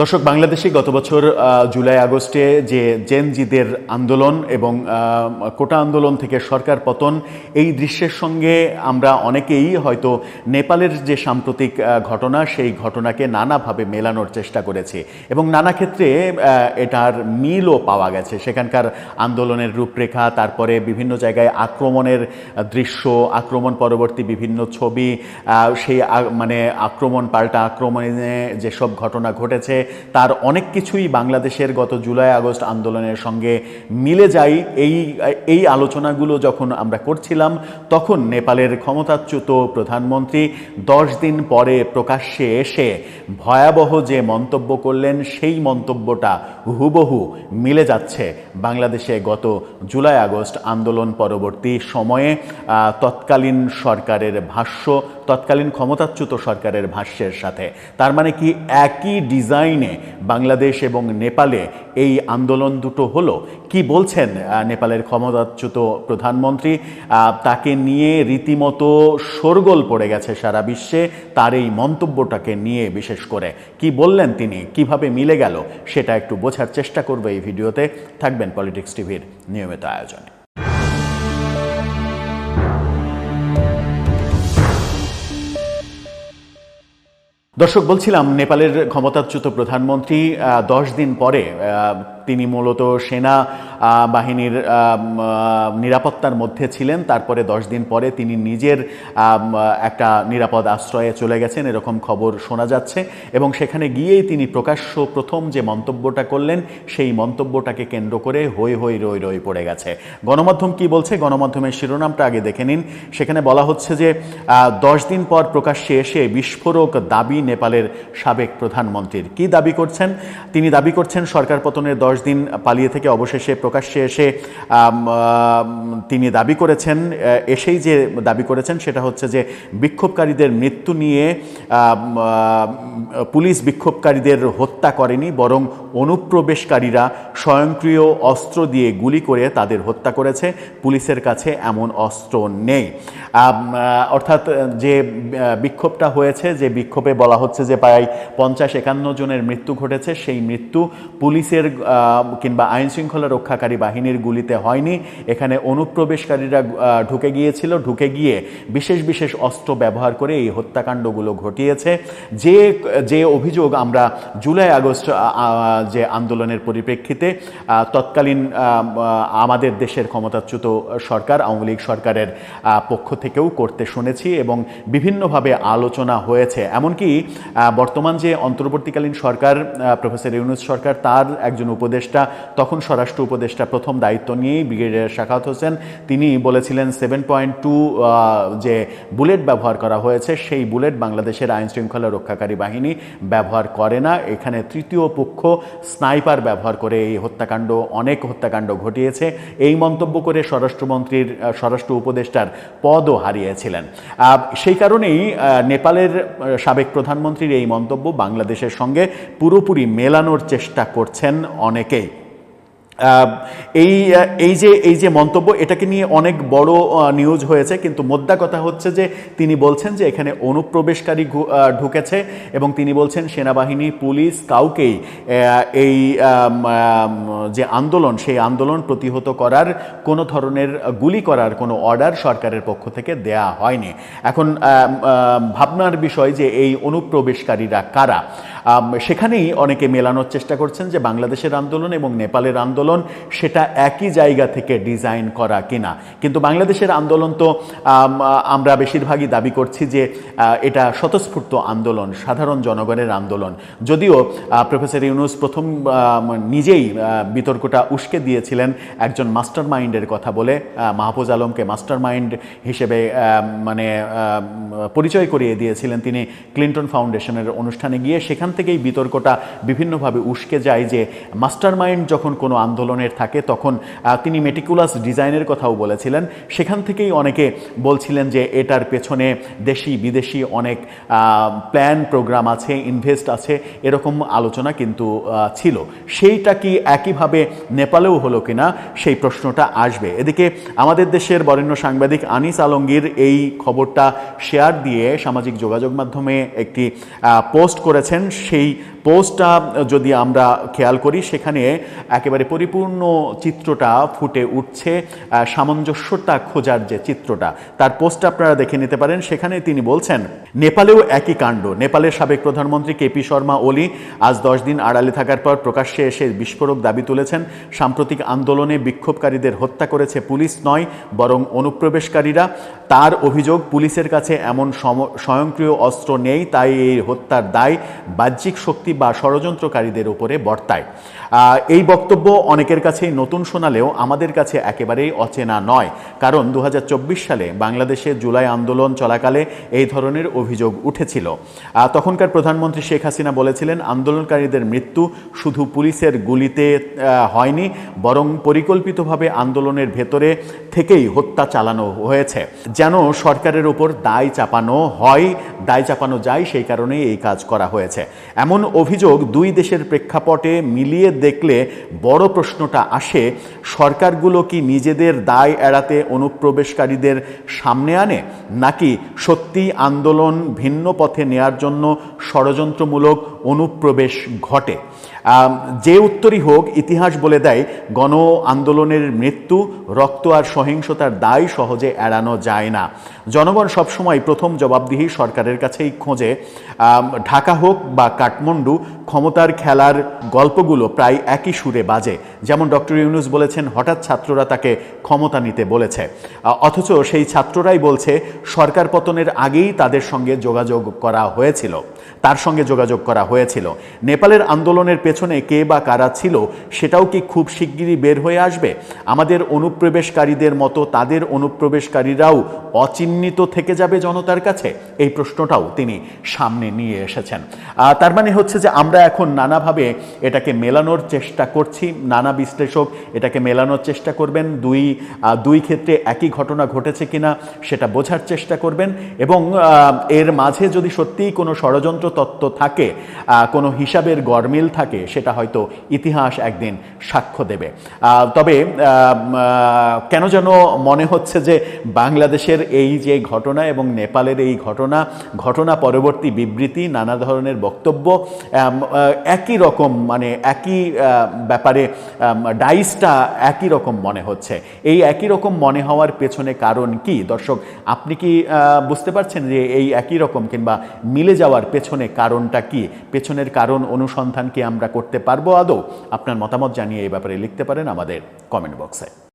দর্শক, বাংলাদেশে গত বছর জুলাই আগস্টে যে জেনজিদের আন্দোলন এবং কোটা আন্দোলন থেকে সরকার পতন, এই দৃশ্যের সঙ্গে আমরা অনেকেই হয়তো নেপালের যে সাম্প্রতিক ঘটনা, সেই ঘটনাকে নানাভাবে মেলানোর চেষ্টা করেছি এবং নানা ক্ষেত্রে এটার মিলও পাওয়া গেছে। সেখানকার আন্দোলনের রূপরেখা, তারপরে বিভিন্ন জায়গায় আক্রমণের দৃশ্য, আক্রমণ পরবর্তী বিভিন্ন ছবি সেই মানে আক্রমণ, পাল্টা আক্রমণে যেসব ঘটনা ঘটেছে তার অনেক কিছুই বাংলাদেশের গত জুলাই আগস্ট আন্দোলনের সঙ্গে মিলে যায়। এই এই আলোচনাগুলো যখন আমরা করছিলাম, তখন নেপালের ক্ষমতাচ্যুত প্রধানমন্ত্রী দশ দিন পরে প্রকাশ্যে এসে ভয়াবহ যে মন্তব্য করলেন, সেই মন্তব্যটা হুবহু মিলে যাচ্ছে বাংলাদেশে গত জুলাই আগস্ট আন্দোলন পরবর্তী সময়ে। তৎকালীন সরকারের ভাষ্য, তৎকালীন ক্ষমতাচ্যুত সরকারের ভাষ্যের সাথে। তার মানে কি একই ডিজাইনে বাংলাদেশ এবং নেপালে এই আন্দোলন দুটো হলো। কি বলছেন নেপালের ক্ষমতাচ্যুত প্রধানমন্ত্রী? তাকে নিয়ে রীতিমতো শোরগোল পড়ে গেছে সারা বিশ্বে, তার এই মন্তব্যটাকে নিয়ে বিশেষ করে। কি বললেন তিনি? কীভাবে মিলে গেল? সেটা একটু বোঝার চেষ্টা করবে এই ভিডিওতে। থাকবেন পলিটিক্স টিভির নিয়মিত আয়োজনে। দর্শক বলছিলাম নেপালের ক্ষমতাচ্যুত প্রধানমন্ত্রী দশ দিন পরে তিনি মূলত সেনা বাহিনীর নিরাপত্তার মধ্যে ছিলেন। তারপরে দশ দিন পরে তিনি নিজের একটা নিরাপদ আশ্রয়ে চলে গেছেন, এরকম খবর শোনা যাচ্ছে। এবং সেখানে গিয়েই তিনি প্রকাশ্য প্রথম যে মন্তব্যটা করলেন, সেই মন্তব্যটাকে কেন্দ্র করে হই হই রই রই পড়ে গেছে। গণমাধ্যম কি বলছে? গণমাধ্যমের শিরোনামটা আগে দেখে নিন। সেখানে বলা হচ্ছে যে দশ দিন পর প্রকাশ্যে এসে বিস্ফোরক দাবি নেপালের সাবেক প্রধানমন্ত্রীর। কি দাবি করছেন? তিনি দাবি করছেন, সরকার পতনের দশ দিন পালিয়ে থেকে অবশেষে প্রকাশ্যে এসে তিনি দাবি করেছেন এসেই যে দাবি করেছেন সেটা হচ্ছে যে বিক্ষোভকারীদের মৃত্যু নিয়ে পুলিশ বিক্ষোভকারীদের হত্যা করেনি, বরং অনুপ্রবেশকারীরা স্বয়ংক্রিয় অস্ত্র দিয়ে গুলি করে তাদের হত্যা করেছে। পুলিশের কাছে এমন অস্ত্র নেই। অর্থাৎ যে বিক্ষোভটা হয়েছে, যে বিক্ষোভে বলা হচ্ছে যে প্রায় পঞ্চাশ একান্ন জনের মৃত্যু ঘটেছে, সেই মৃত্যু পুলিশের কিংবা আইন শৃঙ্খলা রক্ষাকারী বাহিনীর গুলিতে হয়নি। এখানে অনুপ্রবেশকারীরা ঢুকে গিয়েছিল। ঢুকে গিয়ে বিশেষ বিশেষ অস্ত্র ব্যবহার করে এই হত্যাকাণ্ডগুলো ঘটিয়েছে। যে যে অভিযোগ আমরা জুলাই আগস্ট যে আন্দোলনের পরিপ্রেক্ষিতে তৎকালীন আমাদের দেশের ক্ষমতাচ্যুত সরকার, আওয়ামী লীগ সরকারের পক্ষ থেকেও করতে শুনেছি এবং বিভিন্নভাবে আলোচনা হয়েছে। এমনকি বর্তমান যে অন্তর্বর্তীকালীন সরকার প্রফেসর ইউনুস সরকার, তার একজন উপদেষ্টা তখন স্বরাষ্ট্র উপদেষ্টা প্রথম দায়িত্ব নিয়েই ব্রিগেডিয়ার শাখাত হোসেন। তিনি বলেছিলেন সেভেন পয়েন্ট টু যে বুলেট ব্যবহার করা হয়েছে, সেই বুলেট বাংলাদেশের আইন শৃঙ্খলা রক্ষাকারী বাহিনী ব্যবহার করে না। এখানে তৃতীয় পক্ষ স্নাইপার ব্যবহার করে এই হত্যাকাণ্ড, অনেক হত্যাকাণ্ড ঘটিয়েছে। এই মন্তব্য করে স্বরাষ্ট্রমন্ত্রীর স্বরাষ্ট্র উপদেষ্টার পদও হারিয়েছিলেন। সেই কারণেই নেপালের সাবেক প্রধানমন্ত্রীর এই মন্তব্য বাংলাদেশের সঙ্গে পুরোপুরি মেলানোর চেষ্টা করছেন অনেকেই এই এই যে এই যে মন্তব্য, এটাকে নিয়ে অনেক বড় নিউজ হয়েছে, কিন্তু মোদ্দা কথা হচ্ছে যে, তিনি বলছেন যে এখানে অনুপ্রবেশকারী ঢুকেছে এবং তিনি বলছেন সেনাবাহিনী, পুলিশ কাউকেই এই যে আন্দোলন, সেই আন্দোলন প্রতিহত করার কোনো ধরনের গুলি করার কোনো অর্ডার সরকারের পক্ষ থেকে দেয়া হয়নি। এখন ভাবনার বিষয় যে এই অনুপ্রবেশকারীরা কারা? সেখানেই অনেকে মেলানোর চেষ্টা করছেন যে বাংলাদেশের আন্দোলন এবং নেপালের আন্দোলন সেটা একই জায়গা থেকে ডিজাইন করা কিনা। কিন্তু বাংলাদেশের আন্দোলন তো আমরা বেশিরভাগই দাবি করছি যে এটা স্বতঃস্ফূর্ত আন্দোলন, সাধারণ জনগণের আন্দোলন। যদিও প্রফেসর ইউনুস প্রথম নিজেই বিতর্কটা উস্কে দিয়েছিলেন একজন মাস্টার মাইন্ডের কথা বলে মাহফুজ আলমকে মাস্টার মাইন্ড হিসেবে মানে পরিচয় করিয়ে দিয়েছিলেন তিনি ক্লিন্টন ফাউন্ডেশনের অনুষ্ঠানে গিয়ে। সেখান থেকেই বিতর্কটা বিভিন্নভাবে উস্কে যায় যে মাস্টার মাইন্ড যখন কোনো আন্দোলনের থাকে, তখন তিনি মেটিকুলাস ডিজাইনের কথাও বলেছিলেন। সেখান থেকেই অনেকে বলছিলেন যে এটার পেছনে দেশি বিদেশি অনেক প্ল্যান প্রোগ্রাম আছে, ইনভেস্ট আছে, এরকম আলোচনা কিন্তু ছিল। সেইটা কি একইভাবে নেপালেও হলো কিনা, সেই প্রশ্নটা আসবে। এদিকে আমাদের দেশের বরেণ্য সাংবাদিক আনিস আলমগীর এই খবরটা শেয়ার দিয়ে সামাজিক যোগাযোগ মাধ্যমে একটি পোস্ট করেছেন। সেই পোস্টটা যদি আমরা খেয়াল করি সেখানে একেবারে পরিপূর্ণ চিত্রটা ফুটে উঠছে আহ, সামঞ্জস্যতা খোঁজার যে চিত্রটা তার পোস্টটা আপনারা দেখে নিতে পারেন। সেখানে তিনি বলছেন নেপালেও একই কাণ্ড। নেপালের সাবেক প্রধানমন্ত্রী কেপি শর্মা ওলি আজ দশ দিন আড়ালে থাকার পর প্রকাশ্যে এসে বিস্ফোরক দাবি তুলেছেন। সাম্প্রতিক আন্দোলনে বিক্ষোভকারীদের হত্যা করেছে পুলিশ নয় বরং অনুপ্রবেশকারীরা। তার অভিযোগ পুলিশের কাছে এমন স্বয়ংক্রিয় অস্ত্র নেই তাই এই হত্যার দায় বাহ্যিক শক্তি বা ষড়যন্ত্রকারীদের উপরে বর্তায়। এই বক্তব্য অনেকের কাছেই নতুন শোনালেও আমাদের কাছে একেবারেই অচেনা নয়। কারণ দু হাজার চব্বিশ সালে বাংলাদেশে জুলাই আন্দোলন চলাকালে এই ধরনের অভিযোগ উঠেছিল। তখনকার প্রধানমন্ত্রী শেখ হাসিনা বলেছিলেন, আন্দোলনকারীদের মৃত্যু শুধু পুলিশের গুলিতে হয়নি, বরং পরিকল্পিতভাবে আন্দোলনের ভেতরে থেকেই হত্যা চালানো হয়েছে। যেন সরকারের ওপর দায় চাপানো হয়, দায় চাপানো যায়, সেই কারণেই এই কাজ করা হয়েছে। এমন অভিযোগ দুই দেশের প্রেক্ষাপটে মিলিয়ে দেখলে বড় প্রশ্নটা আসে, সরকারগুলো কি নিজেদের দায় এড়াতে অনুপ্রবেশকারীদের সামনে আনে, নাকি সত্যি আন্দোলন ভিন্ন পথে নেয়ার জন্য ষড়যন্ত্রমূলক অনুপ্রবেশ ঘটে? যে উত্তরই হোক, ইতিহাস বলে দেয়, গণ আন্দোলনের মৃত্যু, রক্ত আর সহিংসতার দায় সহজে এড়ানো যায় না। জনগণ সবসময় প্রথম জবাবদিহি সরকারের কাছেই খোঁজে। ঢাকা হোক বা কাঠমান্ডু ক্ষমতার খেলার গল্পগুলো প্রায় একই সুরে বাজে, যেমন ডক্টর ইউনুস বলেছেন, হঠাৎ ছাত্ররা তাকে ক্ষমতা নিতে বলেছে। অথচ সেই ছাত্ররাই বলছে, সরকার পতনের আগেই তাদের সঙ্গে যোগাযোগ করা হয়েছিল। তার সঙ্গে যোগাযোগ করা হয়েছিল। নেপালের আন্দোলনের পেছনে কে বা কারা ছিল সেটাও কি খুব শিগগিরই বের হয়ে আসবে? আমাদের অনুপ্রবেশকারীদের মতো তাদের অনুপ্রবেশকারীরাও অচিহ্নিত থেকে যাবে জনতার কাছে? এই প্রশ্নটাও তিনি সামনে নিয়ে এসেছেন। তার মানে হচ্ছে যে আমরা এখন নানাভাবে এটাকে মেলানোর চেষ্টা করছি। নানা বিশ্লেষক এটাকে মেলানোর চেষ্টা করবেন। দুই দুই ক্ষেত্রে একই ঘটনা ঘটেছে কিনা সেটা বোঝার চেষ্টা করবেন। এবং এর মাঝে যদি সত্যিই কোনো ষড়যন্ত্র তত্ত্ব থাকে কোনো হিসাবের গরমিল থাকে, সেটা হয়তো ইতিহাস একদিন সাক্ষ্য দেবে। তবে কেন যেন মনে হচ্ছে যে বাংলাদেশের এই যে ঘটনা এবং নেপালের এই ঘটনা ঘটনা পরবর্তী বিবৃতি, নানা ধরনের বক্তব্য একই রকম মানে একই ব্যাপারে ডাইসটা একই রকম মনে হচ্ছে। এই একই রকম মনে হওয়ার পেছনে কারণ কি? দর্শক, আপনি কি বুঝতে পারছেন যে এই একই রকম কিংবা মিলে যাওয়ার পেছনে কারণটা কি? পেছনের কারণ অনুসন্ধান কি আমরা করতে পারব? আদৌ আপনার মতামত জানিয়ে এই ব্যাপারে লিখতে পারেন আমাদের কমেন্ট বক্সে